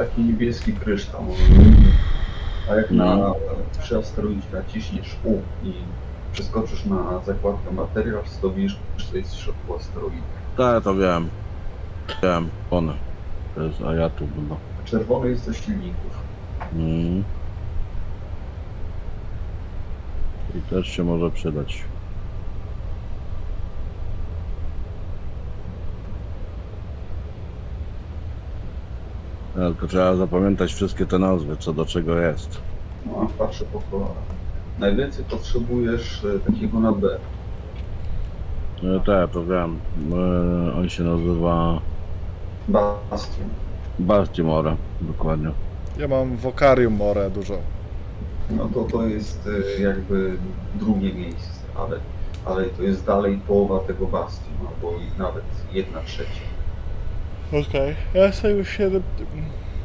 taki niebieski kryształ. A jak na No. przy asteroidzie naciśniesz U i przeskoczysz na zakładkę materiał, to widzisz, że to jest w środku asteroidu. Tak, to wiem. Wiem, one. To jest, a ja tu chyba. Czerwony jest do silników. Mm. I też się może przydać. Ja, Tylko trzeba zapamiętać wszystkie te nazwy, co do czego jest. No, a patrzę po kolorach. Najwięcej potrzebujesz e, takiego na B. E, Tak, to wiem. E, On się nazywa Bastion. Baltimore, dokładnie. Ja mam Wokarium More dużo. No to to jest e, jakby drugie miejsce, ale, ale to jest dalej połowa tego Bastion, albo i nawet jedna trzecia. Okej. Ja sobie już 7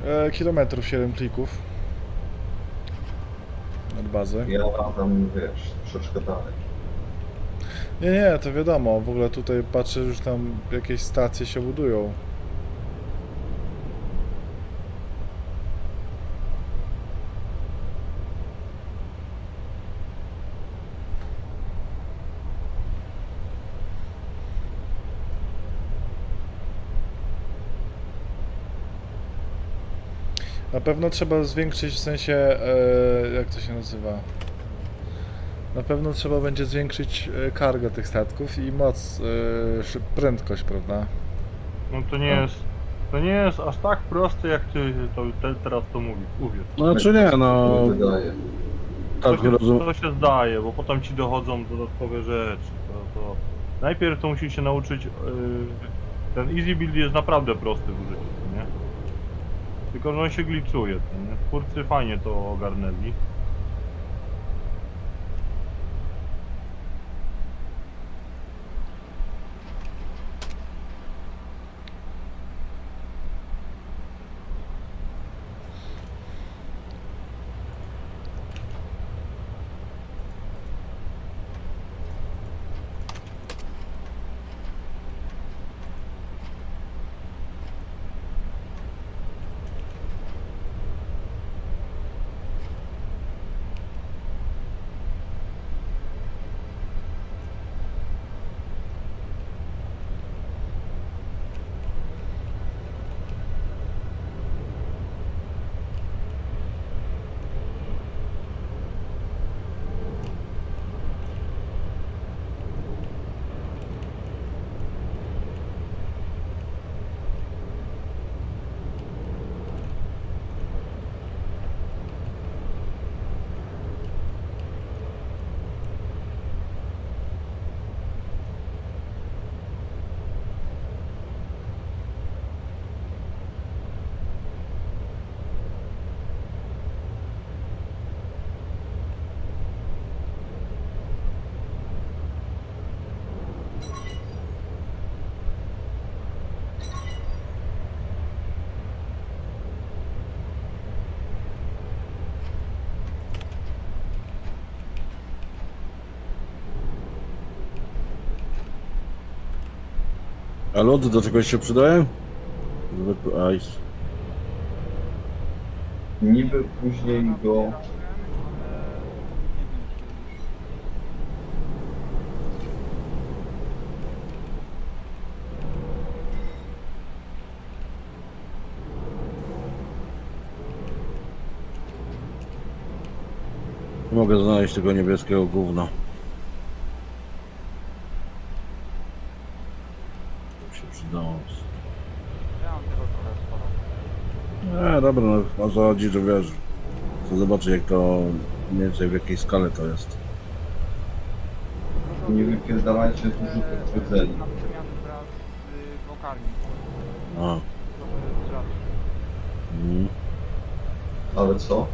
e, kilometrów, 7 klików. Od bazy. Ja tam, wiesz, troszeczkę dalej. Nie, nie, to wiadomo. W ogóle tutaj patrzę, już tam jakieś stacje się budują. Na pewno trzeba zwiększyć w sensie, e, jak to się nazywa? Na pewno trzeba będzie zwiększyć e, kargę tych statków i moc, e, prędkość, prawda? No to nie jest. To nie jest aż tak proste, jak ty to, te, teraz to mówisz. Uwierz. Znaczy nie, no. Tak to, się, rozumiem. to się zdaje, bo potem ci dochodzą dodatkowe rzeczy. To, to... Najpierw to musisz się nauczyć. Yy, ten easy build jest naprawdę prosty w użyciu? Tylko, że on się gliczuje? Twórcy fajnie to ogarnęli. A lody do czegoś się przydaje? Zwykły ice. Niby później go Nie mogę znaleźć tego niebieskiego gówna. To się przydało. Ja mam tego trochę sporo. Nie, dobra, no o co chodzi, że wiesz. Chcę zobaczyć jak to mniej więcej w jakiej skale to jest. nie wypierdalajcie dużo potwierdzeń. Na przemian wraz z wokalni. A, Trochę rzadszy. mm. Ale co?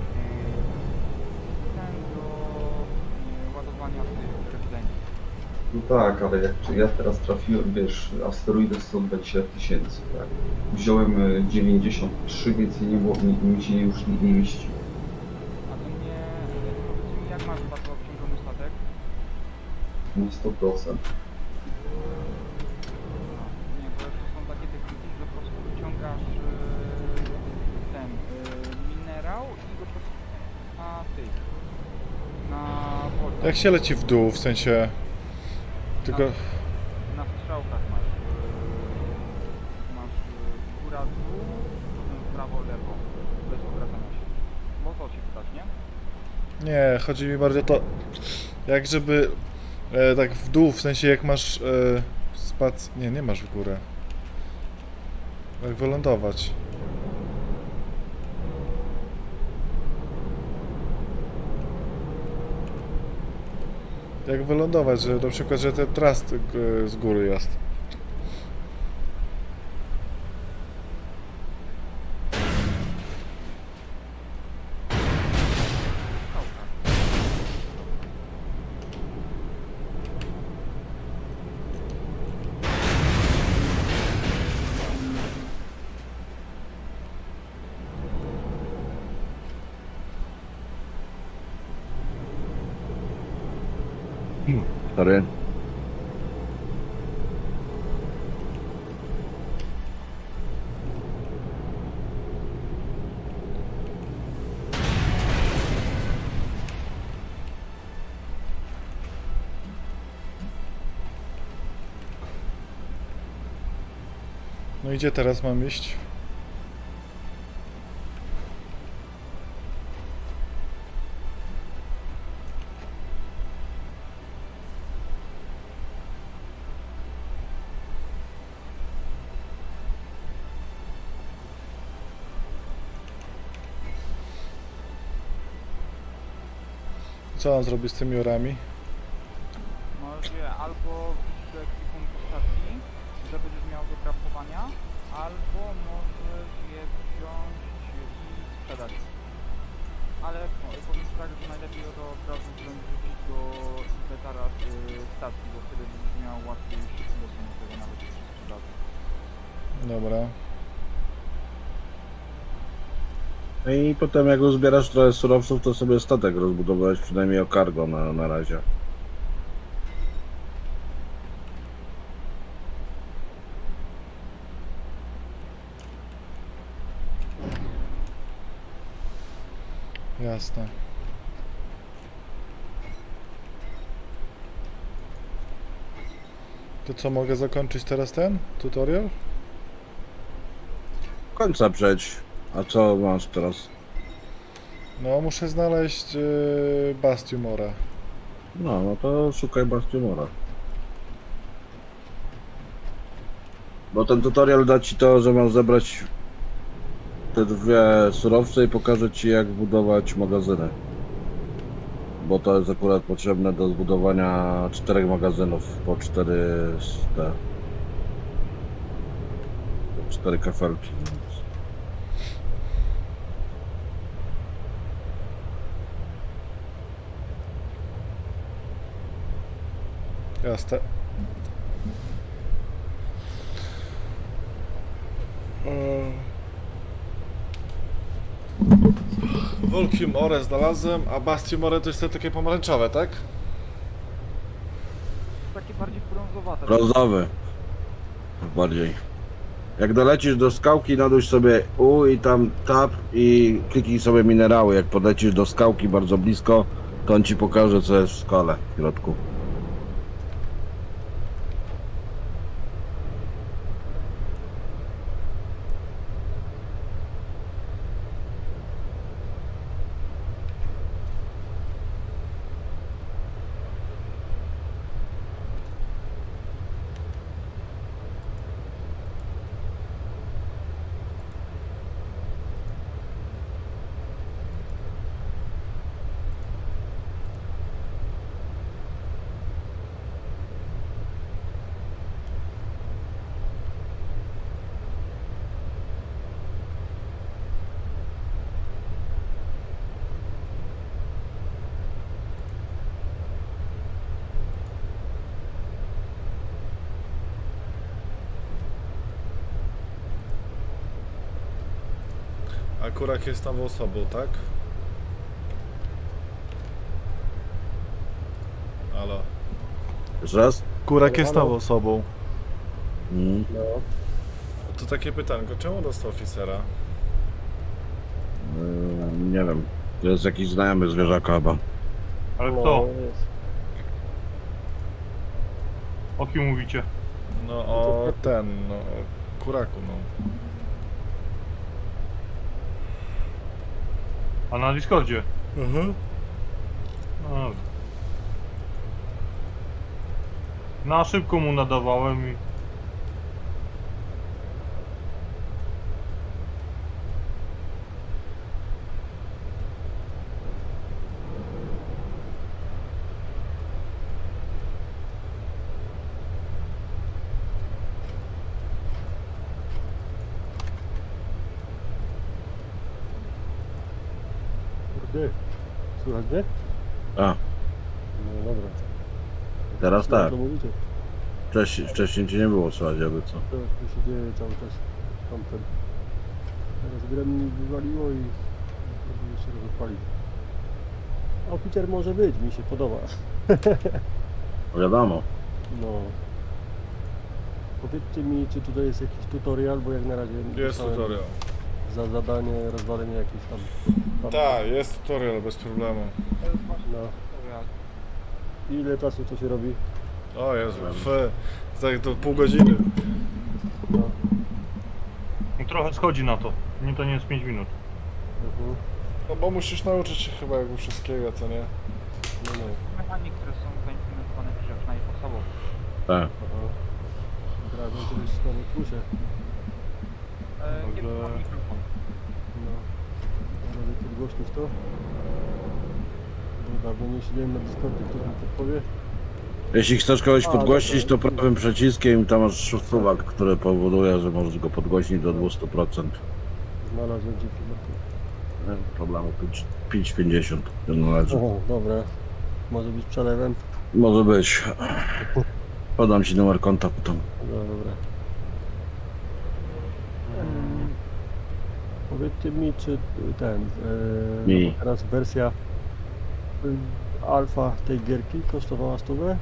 No tak, ale jak ja teraz trafiłem, wiesz, asteroidów 120 tysięcy, tak? Wziąłem e, 93, więc nie było, mi, mi się już nie, nie mieściło. A do mnie, e, powiedz mi, jak masz bardzo obciążony statek? Na 100%. Nie, bo są takie techniki, że po prostu wyciągasz e, ten minerał i go po prostu na tych, na wodę. Jak się leci w dół, w sensie tylko... Na strzałkach masz. Yy, masz yy, góra, dół, potem prawo, lewo. Bez obracania się. Bo to się pytasz, nie? Nie, chodzi mi bardziej o to... Jak żeby... E, tak w dół, w sensie jak masz... E, spac... Nie, nie masz w górę. Jak wylądować. Jak wylądować, że na przykład, że ten trust e, z góry jest. No i teraz mam iść? Co on zrobi z tymi orami? Albo możesz je wziąć i sprzedać. Ale no, powiem tak, że najlepiej to od razu wziąć wrzucić do inwentara y, stacji, bo wtedy będziesz miał łatwiej dostęp do tego nawet przy sprzedaży. Dobra. No i potem jak uzbierasz trochę surowców, to sobie statek rozbudowałeś przynajmniej o cargo na, na razie. Jasne. To co, mogę zakończyć teraz ten tutorial? Końca przeć. A co masz teraz? No, muszę znaleźć yy, Bastiumora. No, no to szukaj Bastiumora. Bo ten tutorial da ci to, że masz zebrać te dwie surowce i pokaże ci jak budować magazyny. Bo to jest akurat potrzebne do zbudowania czterech magazynów po cztery te cztery kafelki. Jasne. Volkium Ore znalazłem, a Bastium Ore to jest te takie pomarańczowe, tak? Takie bardziej brązowate. Brązowy. Bardziej. Jak dolecisz do skałki, naduś sobie U i tam tab i kliknij sobie minerały. Jak podlecisz do skałki bardzo blisko, to on ci pokaże co jest w skale w środku. A Kurak jest nową osobą, tak? Halo. Jeszcze raz? Kurak jest nową osobą. Mm. To takie pytanko, czemu dostał oficera? Yy, nie wiem. To jest jakiś znajomy zwierzaka chyba. Ale No, kto? jest. O kim mówicie? No o ten, no o kuraku, no. A na Discordzie? Mhm. No. dobra. Na szybko mu nadawałem i... Kurde. Mnie? A, No dobra. teraz tak. to mówicie? Wcześniej, wcześniej cię nie było słychać, jakby co. To tu się dzieje cały czas. Tamten. Teraz grę mi wywaliło i próbuję raz odpalić. A Peter może być, mi się podoba. Wiadomo. No. Powiedzcie mi, czy tutaj jest jakiś tutorial, bo jak na razie Jest dostałem tutorial. Za zadanie rozwalenie jakiejś tam... Tak, jest tutorial bez problemu. To jest właśnie No. Ile czasu to się robi? O Jezu, w, za to pół godziny. No. No, trochę schodzi na to. Nie, to nie jest 5 minut. Mhm. No bo musisz nauczyć się chyba jakby wszystkiego, co nie? No, no. Mechanik, które są zaimplementowane w grze, przynajmniej podstawowo. Tak. Aha. Dragon kiedyś na plusie. E, mikrofon. No. Robię podgłośnić to. Bo dawno nie siedziałem na Discordzie, ktoś mi podpowie. Jeśli chcesz kogoś A, podgłośnić, to dobra. prawym przyciskiem tam masz suwak, który powoduje, że możesz go podgłośnić do 200%. Znalazłem dzięki. Nie ma problemu, 5 5,50 to należy. Aha, dobra. Może być przelewem? Może być. Podam ci numer konta potem. No dobra. Mi, czy ten... E, Mi. no teraz wersja y, alfa tej gierki kosztowała stówę?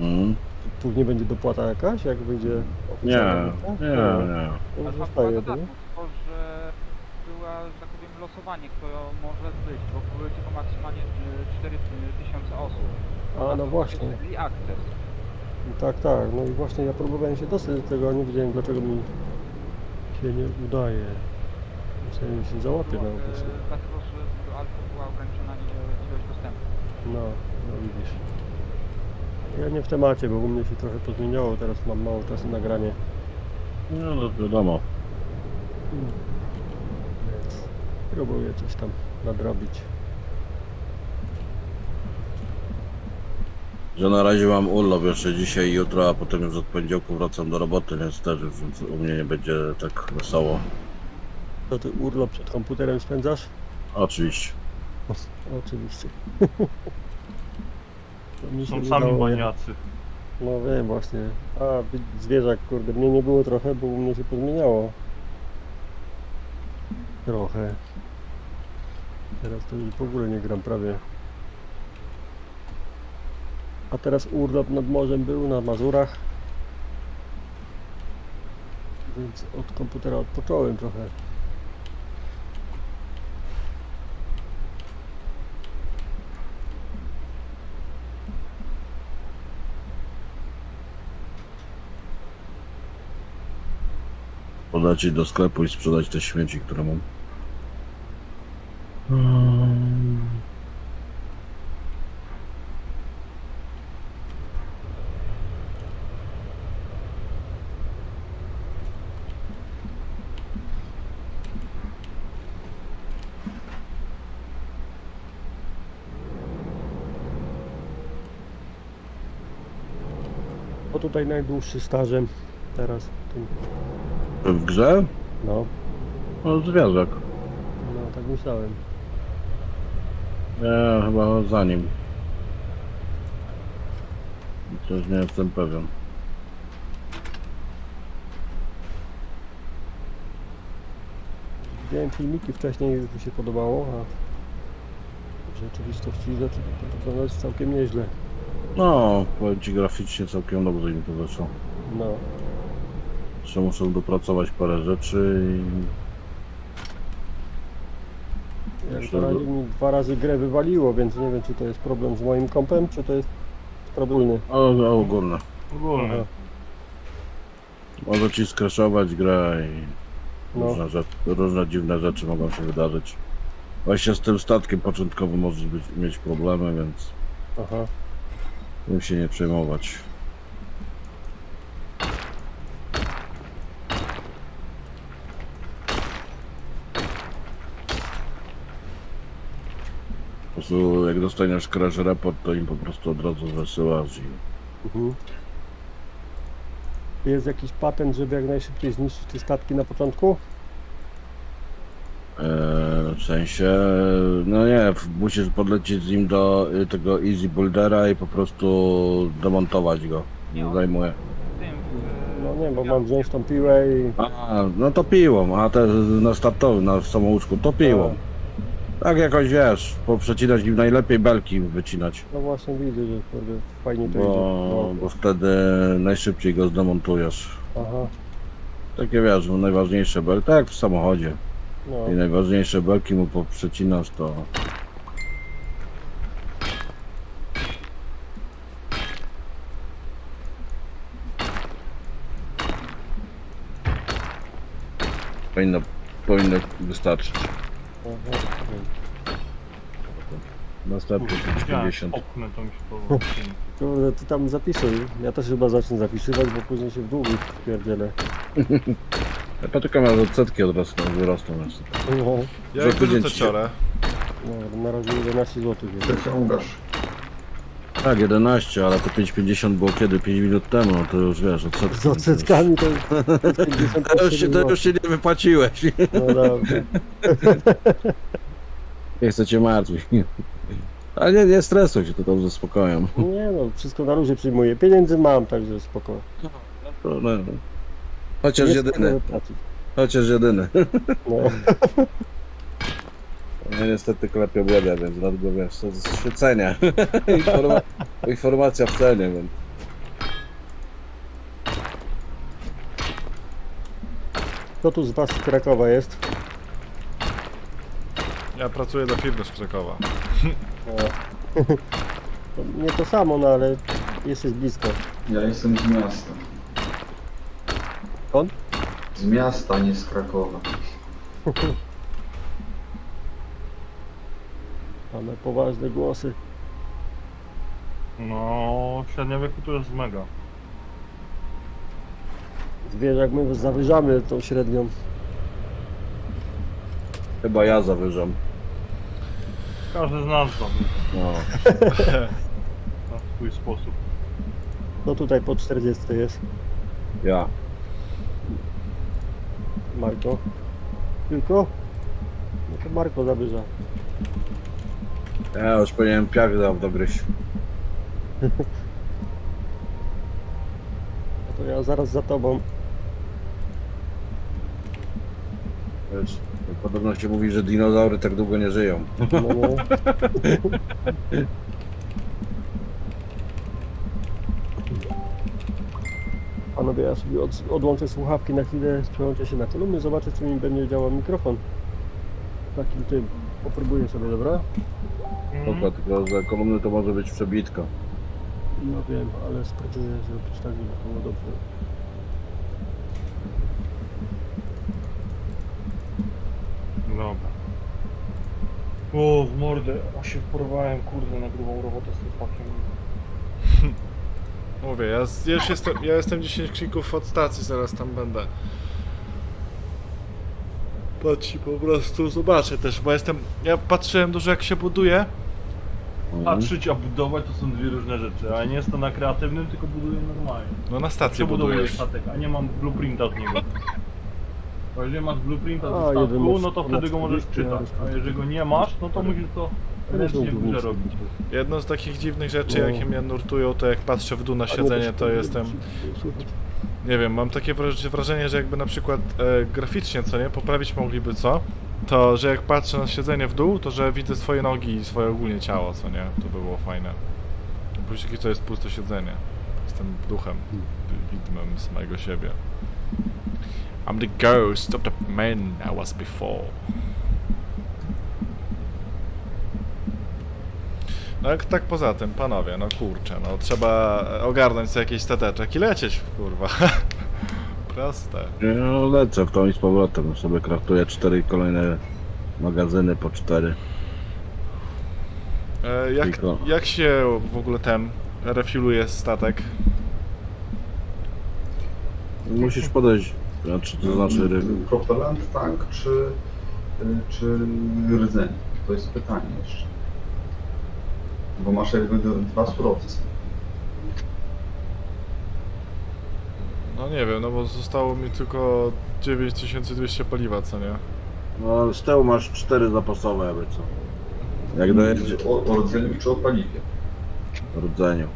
Mm. Później będzie dopłata jakaś, jak będzie Nie, oficjalna nie, wersja? nie. To już zostaje, to nie? tylko że była, że tak powiem, losowanie, kto może być, bo były tylko maksymalnie y, 4000 osób. A, no właśnie. I access. Tak, tak. No i właśnie ja próbowałem się dostać do tego, a nie wiedziałem dlaczego mi się nie udaje. Że się załapię na Było, okresie. Dlatego, że do alfa była ograniczona ilość dostępu. No, no widzisz. Ja nie w temacie, bo u mnie się trochę pozmieniało, teraz mam mało czasu na granie. No, no wiadomo. Więc próbuję coś tam nadrobić. Że na razie mam urlop jeszcze dzisiaj i jutro, a potem już od poniedziałku wracam do roboty, więc też już u mnie nie będzie tak wesoło. To ty urlop przed komputerem spędzasz? Oczywiście. Oczywiście. To mi się Są sami udało, maniacy. No wiem właśnie. A, zwierzak, kurde, mnie nie było trochę, bo u mnie się pozmieniało. Trochę. Teraz to już w ogóle nie gram prawie. A teraz urlop nad morzem był na Mazurach. Więc od komputera odpocząłem trochę. Podać do sklepu i sprzedać te śmieci, które mam. O tutaj najdłuższy stażem teraz. Tym, W grze? no, No, zwierzak. no tak myślałem. Nie, chyba za nim. Też nie jestem pewien. Widziałem filmiki wcześniej, mi się podobało, a w rzeczywistości zaczyna to wyglądać całkiem nieźle. No, powiem ci graficznie całkiem dobrze im to wyszło. No, Jeszcze muszę dopracować parę rzeczy i na razie mi dwa razy grę wywaliło, więc nie wiem czy to jest problem z moim kompem, czy to jest problem. O, o ogólne. Ogólnie. Aha. Może ci skraszować grę i No. różne, rzeczy, różne dziwne rzeczy mogą się wydarzyć. Właśnie z tym statkiem początkowo możesz być, mieć problemy, więc Aha. tym się nie przejmować. Prostu jak dostaniesz crash report, to im po prostu od razu wysyłasz i Mhm. Jest jakiś patent, żeby jak najszybciej zniszczyć te statki na początku? e, w sensie, no nie, w- musisz podlecieć z nim do y, tego Easy Buildera i po prostu demontować go. Nie zajmuje. Tym, w, No nie, bo mam wziąć tą piłę i... A, no to piłą, a te na startowym, na samouczku, to piłą. Tak jakoś wiesz, poprzecinać im najlepiej belki wycinać, No właśnie widzę, że kurde, fajnie to idzie. bo, No. bo wtedy najszybciej go zdemontujesz. Aha, Takie wiesz, no najważniejsze belki, tak jak w samochodzie. no. I najważniejsze belki mu poprzecinasz, to powinno, powinno wystarczyć. Aha. Następny Widziałem, 50. Opnę to mi się to... Kurde, ty tam zapisuj. Ja też chyba zacznę zapisywać, bo później się w długi wpierdzielę. Ja patyka miał odsetki odrosną, wyrosną. No, Ja Że jak wyrzucę tydzień ci- ciorę. no, na razie 11 zł jest. Wyciągasz. Tak, 11, ale to 5,50 było kiedy? 5 minut temu, no to już wiesz, odsetki. Z odsetkami to jest 50 To już, się, to już się nie wypłaciłeś. No dobrze. Nie chcę cię martwić. Ale nie, nie stresuj się, to dobrze spokojnie. Nie no, wszystko na luzie przyjmuję. Pieniędzy mam, także spoko. No, no. Chociaż Nie jedyny, chociaż jedyny. No. Ja niestety klepię biedę, więc dlatego wiesz, to jest świecenie. Informa informacja w cenie, więc. Kto tu z was z Krakowa jest? Ja pracuję dla firmy z Krakowa. To nie to samo, no ale jesteś blisko. Ja jestem z miasta. Skąd? Z miasta, nie z Krakowa. Mamy poważne głosy. No, średnia wieku to jest mega. Wiesz, jak my zawyżamy tą średnią. Chyba ja zawyżam. Każdy z nas zrobi No. na swój sposób. No tutaj po 40 jest. Ja. Marko. Tylko? No to Marko zawyża. Ja już powinienem piach dał dogryźć. No to ja zaraz za tobą. Wiesz, podobno się mówi, że dinozaury tak długo nie żyją. No, no. Panowie, ja sobie od, odłączę słuchawki na chwilę, przełączę się na kolumny, zobaczę czy mi będzie działał mikrofon. Takim tym. Popróbuję sobie, dobra? Dobra, tylko za kolumny to może być przebitka. No wiem, ale spróbuję zrobić tak, żeby było dobrze. Dobra. O, w mordę, a się porwałem, kurde, na grubą robotę z tym fakiem. Mówię, ja, z- już jestem, ja jestem 10 klików od stacji, zaraz tam będę. Patrz, po prostu zobaczę też, bo jestem, ja patrzyłem dużo jak się buduje. Mhm. Patrzeć, a budować to są dwie różne rzeczy, a nie jest to na kreatywnym, tylko buduję normalnie. No na stację Przebudowuję budujesz. statek, a nie mam blueprinta z niego. Bo jeżeli masz blueprinta A, ze jeden statku, masz no to wtedy go możesz 40, czytać, a a jeżeli go nie masz, no to musisz to ręcznie w górze robić. Jedną z takich dziwnych rzeczy, No. jakie mnie nurtują, to jak patrzę w dół na A nie, siedzenie, to jestem, nie wiem, mam takie wraż- wrażenie, że jakby na przykład e, graficznie, co nie, poprawić mogliby co, to że jak patrzę na siedzenie w dół, to że widzę swoje nogi i swoje ogólnie ciało, co nie, to by było fajne. Później to jest puste siedzenie. Jestem duchem, widmem samego siebie. I'm the ghost of the man I was before. No jak tak poza tym, panowie, no kurczę, no trzeba ogarnąć sobie jakiś stateczek i lecieć, kurwa. Proste. Ja lecę w tą i z powrotem. Sobie kraftuję cztery kolejne magazyny po cztery. E, jak, Tylko. jak się w ogóle ten refueluje statek? Musisz podejść. Znaczy, to znaczy ry- Propellant, tank czy, y, czy rdzeń? To jest pytanie jeszcze. Bo masz jakby dwa surowce. No nie wiem, no bo zostało mi tylko 9200 paliwa, co nie? No z tyłu masz cztery zapasowe, jakby co. Jak dojedzie O, o rdzeniu czy o paliwie? rdzeniu.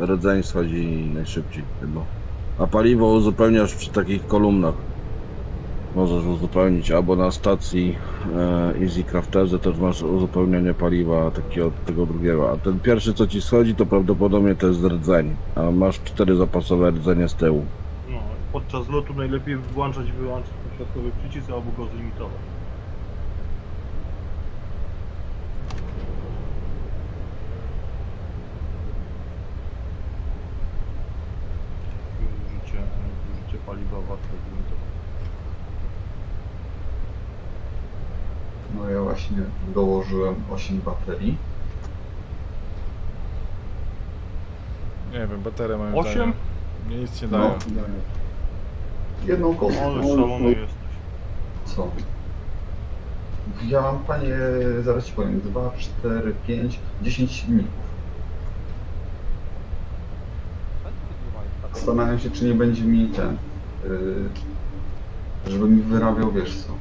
Rdzeń schodzi najszybciej chyba. A paliwo uzupełniasz przy takich kolumnach. Możesz uzupełnić albo na stacji e, Easy Crafterze też masz uzupełnienie paliwa od tego drugiego. A ten pierwszy co ci schodzi to prawdopodobnie to jest rdzeń. A masz cztery zapasowe rdzenie z tyłu. No, podczas lotu najlepiej włączać wyłączać pośrodkowy przycisk albo go zlimitować. Warto zlimitować. No ja właśnie dołożyłem 8 baterii. Nie wiem, baterie mają Osiem? Mnie nic nie dają. No, jedną kostkę. Ale szalony jesteś. Co? Ja mam panie, zaraz ci powiem, 2, 4, 5, 10 silników. Statek. Zastanawiam się, czy nie będzie mi ten, żeby mi wyrabiał, wiesz co?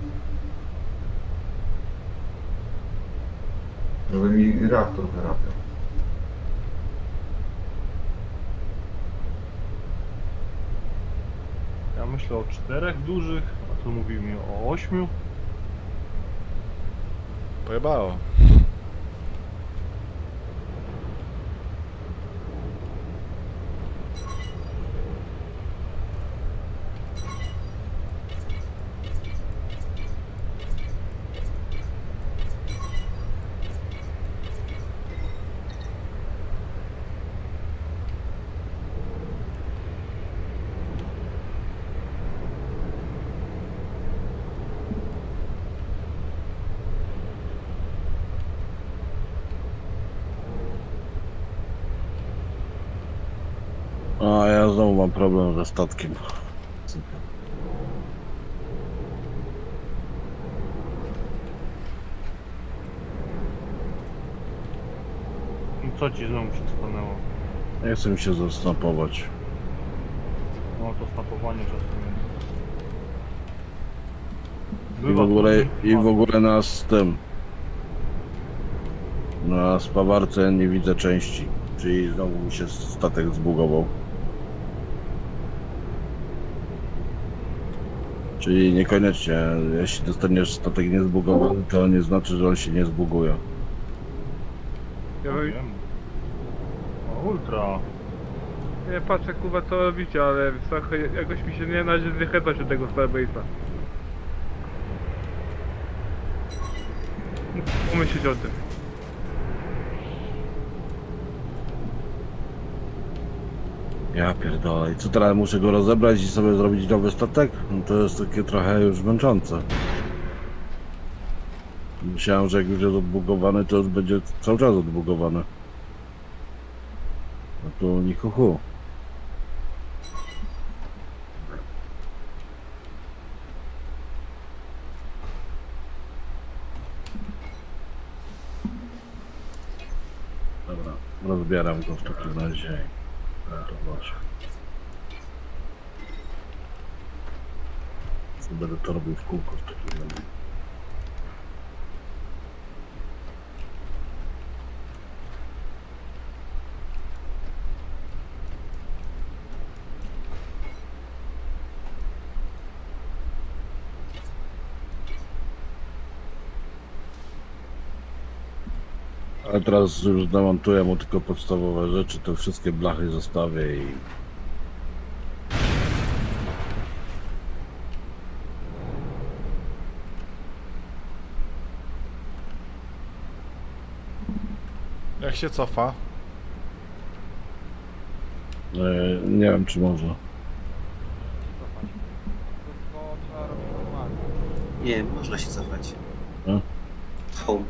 Żeby mi reaktor wyrabiał. Ja myślę o czterech dużych, a tu mówił mi o ośmiu. Pojebało. A ja znowu mam problem ze statkiem. No Co ci znowu się stanęło? Nie chcę mi się zasnapować. No to snapowanie czasem jest. I w Bywa ogóle, to- i w ogóle na z tym. Na spawarce nie widzę części. Czyli znowu mi się statek zbugował. Czyli niekoniecznie, jeśli dostaniesz statek niezbugowany, to nie znaczy, że on się nie zbuguje. Ja bym, wiem. O, ultra. nie patrzę kurwa co robicie, ale trochę jakoś mi się nie należy zniechęcać do tego Starbase'a. Muszę pomyśleć o tym. Ja pierdolę. I co teraz muszę go rozebrać i sobie zrobić nowy statek? No to jest takie trochę już męczące. Myślałem, że jak już jest odbugowany, to już będzie cały czas odbugowany. No to ni hu hu. Dobra, rozbieram go w takim razie. I ratować. Będę to robił w kółko w takim teraz już demontuję mu tylko podstawowe rzeczy, to wszystkie blachy zostawię i... Jak się cofa? E, nie wiem czy można. Cofać. Tylko trzeba robić manualnie. Nie, można się cofać. A? Home,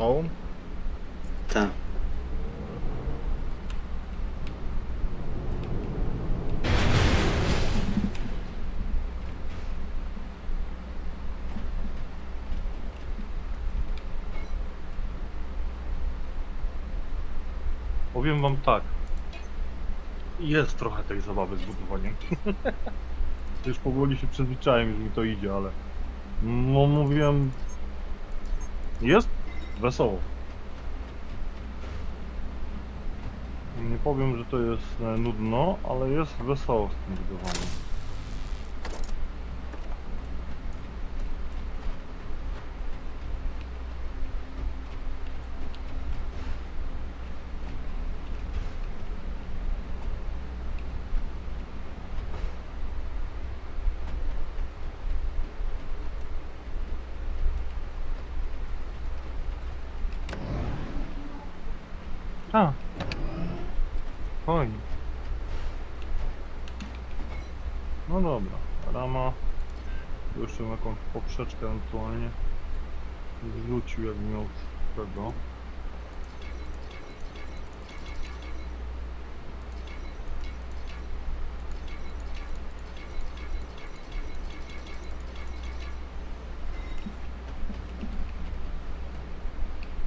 Home? tak. Powiem wam tak. Jest trochę tej zabawy z budowaniem. Już powoli się przyzwyczaiłem, już mi to idzie, ale... No mówiłem... Jest wesoło. Nie powiem, że to jest e, nudno, ale jest wesoło z tym budowaniem. A. Fajnie. No dobra, rama. Jeszcze jakąś poprzeczkę ewentualnie wrzucił, jakby miał tego.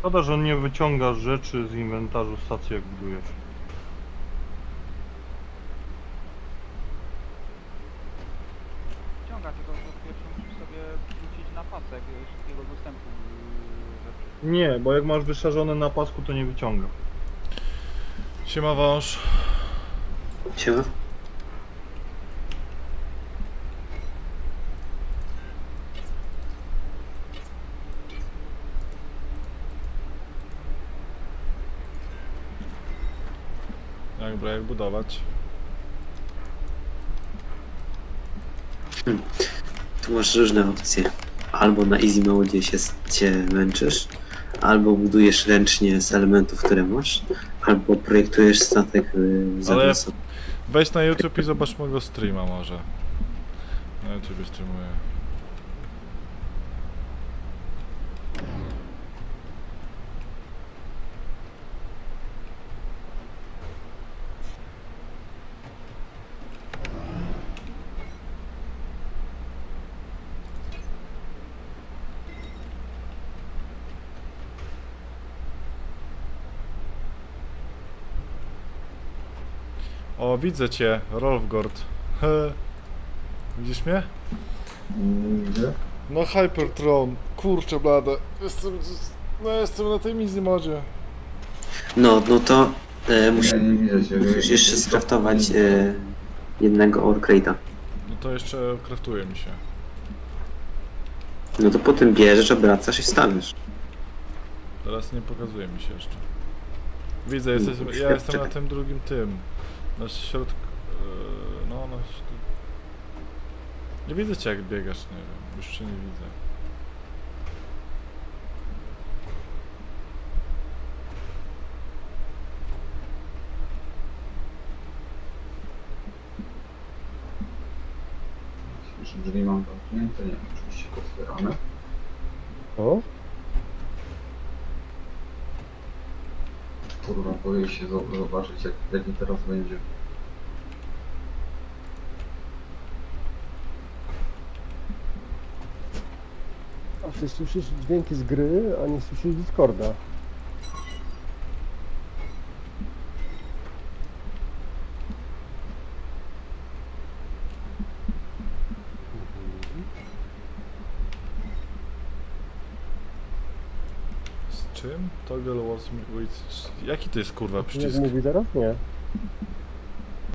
Szkoda, że nie wyciąga rzeczy z inwentarzu stacji jak budujesz. Ciąga, tylko po pierwsze musisz sobie wrzucić na pasek y, szybkiego dostępu y, rzeczy. Nie, bo jak masz wyszarzone na pasku, to nie wyciąga. Siema wąż. Siema. Jak, jak budować? Tu masz różne opcje. Albo na easy mode się, się męczysz, albo budujesz ręcznie z elementów, które masz, albo projektujesz statek y, zaawansowany. Weź na YouTube i zobacz mojego streama może. Na YouTube streamuję. O, widzę cię, Rolfgord. He. Widzisz mnie? Nie widzę. No Hypertron, kurczę blade. Jestem, no jestem na tym easy modzie. No, no to e, musisz, Ja nie widzę cię. musisz jeszcze skraftować e, jednego ore crate'a. No to jeszcze kraftuje mi się. No to potem bierzesz, obracasz i stawiasz. Teraz nie pokazuje mi się jeszcze. Widzę, jesteś, ja jestem na tym drugim tym. Na środku. e, No, na. środ- Nie widzę cię jak biegasz, nie wiem. Już cię nie widzę. Że drzwi mam zamknięte, nie, oczywiście otwierane. O, Kurwa, boję się zo- zobaczyć jak, jaki teraz będzie. a ty słyszysz dźwięki z gry, a nie słyszysz Discorda. Z czym? Toggle was with... Jaki to jest kurwa przycisk? mówi? Nie.